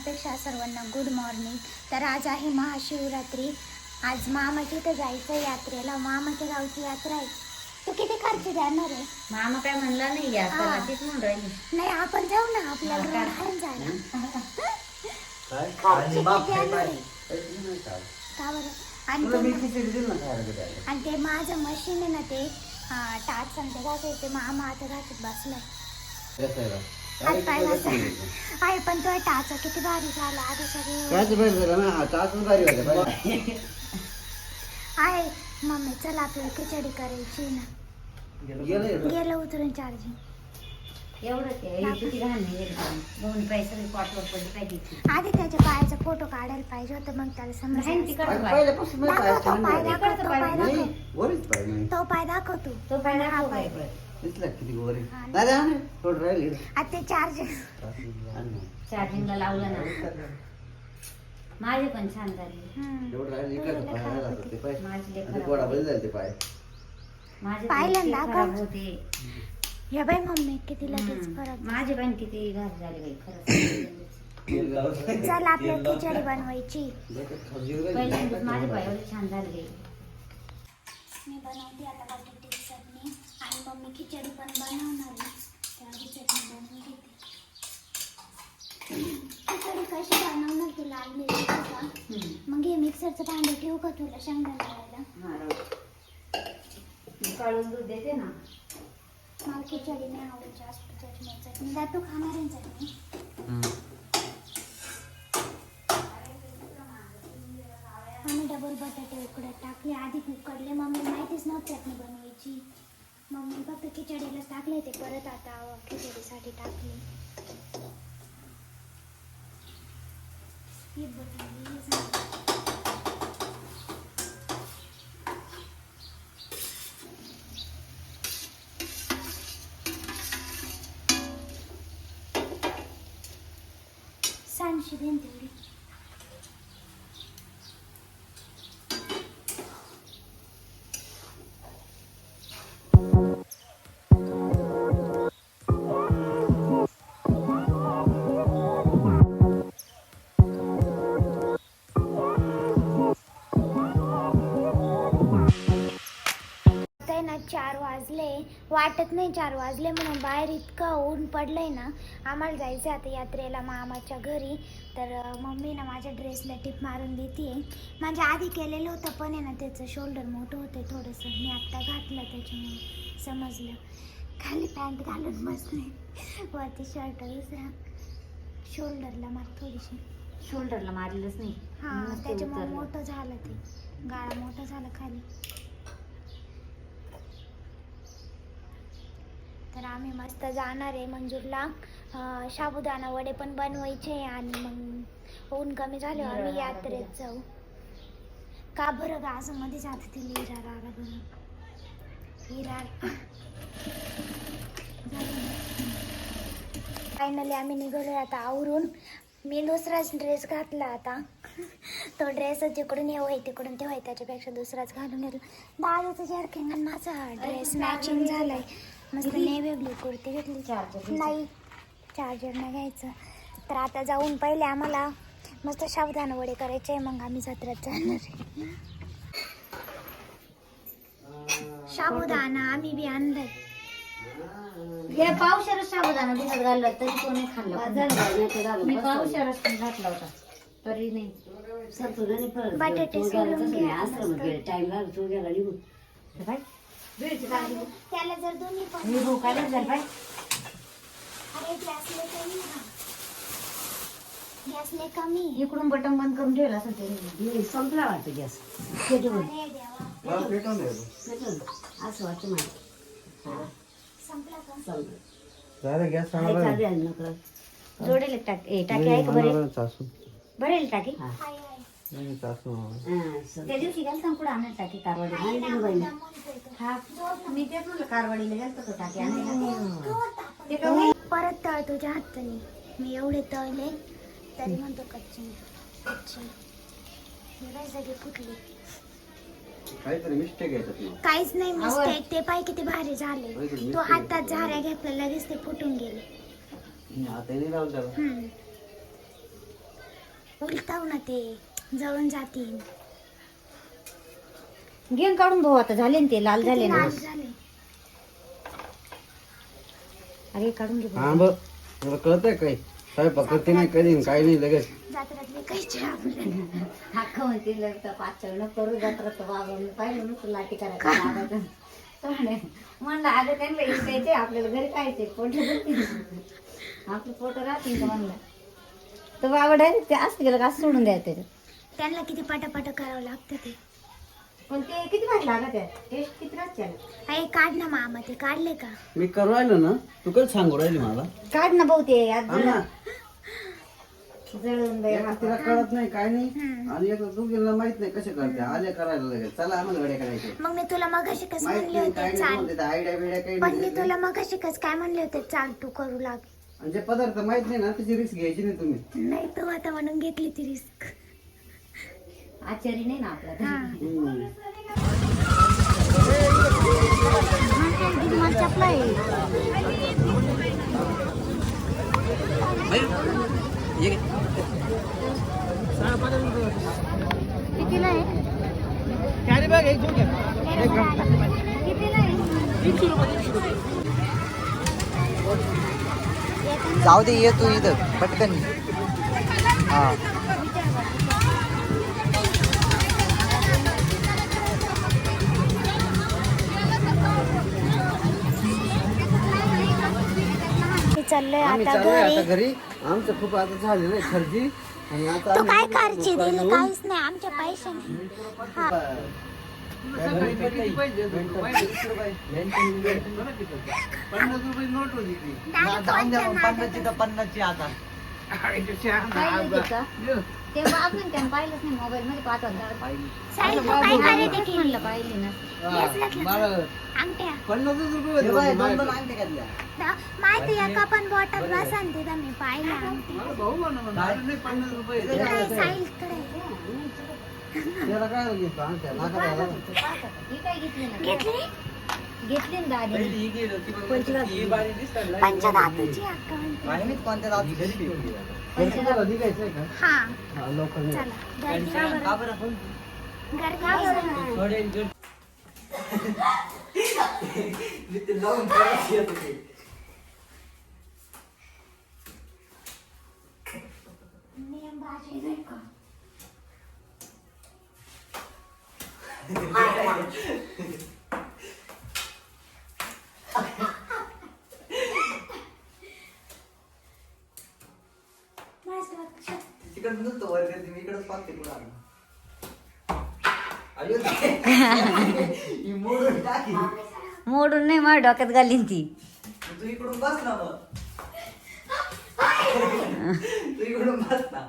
म्हणण्यापेक्षा सर्वांना good morning तर आज आहे महाशिवरात्री. आज मामाच्या इथं जायचं यात्रेला. मामाच्या गावची यात्रा आहे. तू किती खर्च देणार आहे? मामा काय म्हणला नाही या हा. चला तीच म्हणून राहिली. नाही आपण जाऊ ना. आपल्याला रोड आहे जायला काय? खर्च आणि बाप काय. का बरं? आणि तुला मी ते खिचडी दिली ना? खायला कधी आणि ते माझं मशीन आहे ना ते हा, टाच आणि ते घासायचे. मामा आता घासत बसलाय. हात पाय आहे पण तो टाचा किती भारी झाला आधी सगळे बाहेर झालं ना हा भारी होता पाहिजे आहे मम्मी चल आपल्याला खिचडी करायची ना गेलं हे. गेलं उतरून चार्जिंग एवढंच आहे किती घाण नाही एकदम दोन पैसे पाठवत पडली काय तिची आधी त्याच्या पायाचा फोटो काढायला पाहिजे होतं मग त्याला नाही पाय. पहिल्यापासून दाखव तो पाय पाहायचं दाखव तो पाय नाही दाखव वरीच पाय नाही तो पाय दाखव तू तो पाय दाखव पाय. दिसला किती गोरी हा. दादा हा ना, थोडं राहिले आता ते चार्जिंग चार्जिंगला लावलं ना. माझे पण छान झाले. एवढं राहिले तुझं इकडं लय पाय राहिला ते पाय. माझे लय आणि खराब गोडा होते. बळी झाले ते पाय. माझे पाहिलं पण ना इतके का? खराब होते. हे बाई मम्मी किती लगेच हम्म. फरक माझे पण किती घात झाले बाई खरंच. तेल लावलं. चल आपल्याला खिचडी बनवायची. डोक्यात राहिली. पहिल्यांदाच माझे पाय एवढे छान झाले मी बनवते आता बटाट्याची चटणी. आणि मम्मी खिचडी पण बनवणार त्याआधी चटणी बनवून घेते. खिचडी कशी बनवणार तू लाल मिरची का. मग हे मिक्सरचं भांडं ठेवू का तुला शेंगदाणा लावायला हा. मी काढून दूध देते ना. मला खिचडी नाही आवडत जास्त चटणी. चटणी जा तू खाणार आहे ना चटणी. आम्ही डबल बटाटे उकडत टाकले. आधी उकडले मम्मी माहितीच नव्हती चटणी बनवायची. मम्मी फक्त खिचडीलाच टाकले ते परत आता खिचडीसाठी टाकले हे बटाटे हे चार वाजले. वाटत नाही चार वाजले म्हणून बाहेर इतकं ऊन पडलंय ना. आम्हाला जायचं आता यात्रेला मामाच्या घरी. तर मम्मी ना माझ्या ड्रेसला टिप मारून देते. म्हणजे आधी केलेलं होतं पण आहे ना त्याचं शोल्डर मोठं होतं थोडंसं. मी आत्ता घातलं त्याच्यामुळे समजलं. खाली पॅन्ट घालून बसले. वरती शर्ट दुसरा. शोल्डरला मार थोडीशी. शोल्डरला मारलेलंच नाही. हा त्याच्यामुळे. मोठं झालं ते. गाळा मोठं झालं खाली. तर आम्ही मस्त जाणार आहे मंजूरला. साबुदाणा वडे पण बनवायचे आणि मग ऊन कमी झाले आम्ही यात्रेत जाऊ. का बरं गा असं मध्ये जात ते विरार आला बरं विरार. फायनली आम्ही निघालो आता आवरून. मी दुसराच ड्रेस घातला आता. तो ड्रेसच जिकडून हे होय तिकडून ते होय त्याच्यापेक्षा दुसराच घालून घेतला दादाचं आणि माझा ड्रेस मॅचिंग झालाय. मस्त नेव्ही ब्लू कुर्ती घेतली. चार्जर नाही चार्जर नाही घ्यायचं. तर आता जाऊन पहिले आम्हाला मस्त साबुदाणा वडे करायचे मग आम्ही जत्रेत जाणार आहे. साबुदाणा आम्ही बी आणलाय. हे पावसाळ्यात साबुदाणा भिजत घालला तरी कोणी खाल्ला मी घातला होता. तरी नाही. बटाटे सोलून घ्या. मस्त. हे बाई, बीडची काढली. त्याला जर दोन्ही पण मी भूकायला जर बाई. अरे गॅसले कमी हा. गॅसले कमी. इकडून बटन बंद करून ठेवलं असं ते. संपला वाटतं गॅस अरे देवा. मला पेटवून. असं वाटतं मला. संपला का? संपलं. गॅस आहे? जोडेल एक टाक ए टाकी आहे का भरेल टाकी. हा. हाय हाय. त्या दिवशी कारवाडी. हा मी तेच म्हणलं कारवाडीला गेलतो तो टाकी आणायला? तो का? परत तळ तुझ्या हाताने. मी एवढे तळले तरी म्हणतो कच्चे कच्चे. काय सगळे फुटले. काहीतरी मिस्टेक आहे त्यातली. काहीच नाही. मिस्टेक ते पाय किती भारी झाले. तो हातात झाऱ्या घेतला लगेच ते फुटून गेले. मी त्याला हम्म. उलटाव ना ते. जळून जातील. गेम काढून भाऊ आता झाले ना ते लाल झाले ना लाल झाले? अरे काढून घे भाऊ. हा बघ तुला कळतंय काही? स्वयंपाक करते नाही कधी काही नाही. लगेच आपल्याला म्हणते पाचवणं करू जात्रात बाबा मी पाहिलं नुसतं लाटी करायचं बाबाचं. तो म्हणे म्हणलं अगं त्यांना आपल्याला घरी खायचे पोट आपलं पोट राहतील का म्हणलं? तर बाबा डायरेक्ट ते असं गेलं का असं सोडून द्यायचं त्याच्यात. त्यांना किती पटापट करावं लागतं ते. पण ते किती वाट लागत आहे? टेस्ट किती राहते त्याला? अरे काढ ना मामा ते काढले का? मी करू राहिलो ना तू कधी सांगू राहिली मला. काढ ना भाऊ ते आज हा ना. जळून बाई एका तिला कळत नाही काय नाही. हम्म. आणि एक दोघींना माहीत नाही कसे करते आले करायला लगेच. चला आम्हाला गड्या करायचे मग मी तुला मग अशी कस माहीत म्हणले नाही होते काय नाही चाल. म्हणते आयडिया बिड्या काही पण मी नाही तुला मग अशी कस काय म्हणले होते चाल तू करू लाग. आणि जे पदार्थ माहीत नाही ना त्याची रिस्क घ्यायची नाही तुम्ही. नाही तू आता म्हणून घेतली ती रिस्क आचारी नाही ना आपला हा. हम्म. चपला आहे कितीला आहे कितीला आहे जाऊ दे ये तू इथं. पटकन. हा. चाललोय आम्ही आता चाललोय आता घरी घरी आमचं खूप आता झालेलं आहे खर्ची आणि आता तू काय आम्ही खर्ची दिली काहीच नाही आमच्या पैशाने हा काय घरी पाहिजे? वीस रुपये. पन्नास रुपये नोट होती ती. पन्नासची तर पन्नासची आता? तेव्हा आपण त्यानं पाहिलंच नाही मोबाईल मध्ये पाहत होता म्हणलं पाहिली ना पन्नासच रुपये होते दोन दोन घातल्या. माहिती एका पण बॉटल बसान तिथं मी पाहिला मला भाऊ म्हणा म्हणा, अरे नाही, पन्नास रुपये इकडे त्याला काय अंगठ्या? ही काय घेतली ना घेतली घेतली ना दादी. पंचधातूची अकाउंट काय माहीत कोणत्या दात तर तुम्हाला निघायचंय का? हा. हा. चला. गर्दी का बरं? गर्दी का बरं? नियम भाजी नाही का? माझं लक्ष. तिकडे नुसतं वर करते, मी इकडेच पाहते पुढं आलो. अयो, ही मोडून टाकी. मोडून नाही माझ्या डोक्यात घालीन ती तू इकडून बस ना मग तू इकडून बस ना